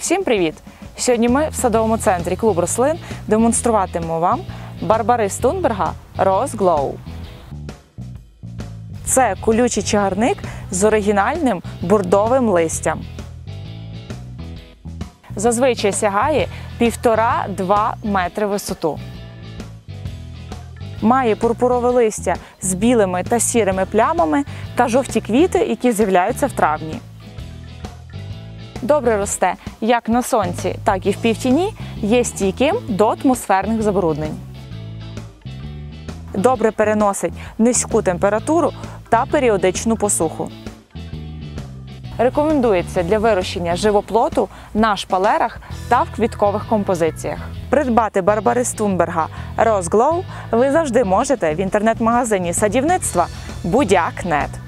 Всім привіт! Сьогодні ми в садовому центрі клуб рослин демонструватимемо вам барбари Стунберга Rose Glow. Це колючий чагарник з оригінальним бурдовим листям. Зазвичай сягає 1,5-2 метри висоту. Має пурпурове листя з білими та сірими плямами та жовті квіти, які з'являються в травні. Добре росте як на сонці, так і в півтіні, є стійким до атмосферних забруднень. Добре переносить низьку температуру та періодичну посуху. Рекомендується для вирощення живоплоту на шпалерах та в квіткових композиціях. Придбати барбари Rose Glow ви завжди можете в інтернет-магазині садівництва Будяк.нет.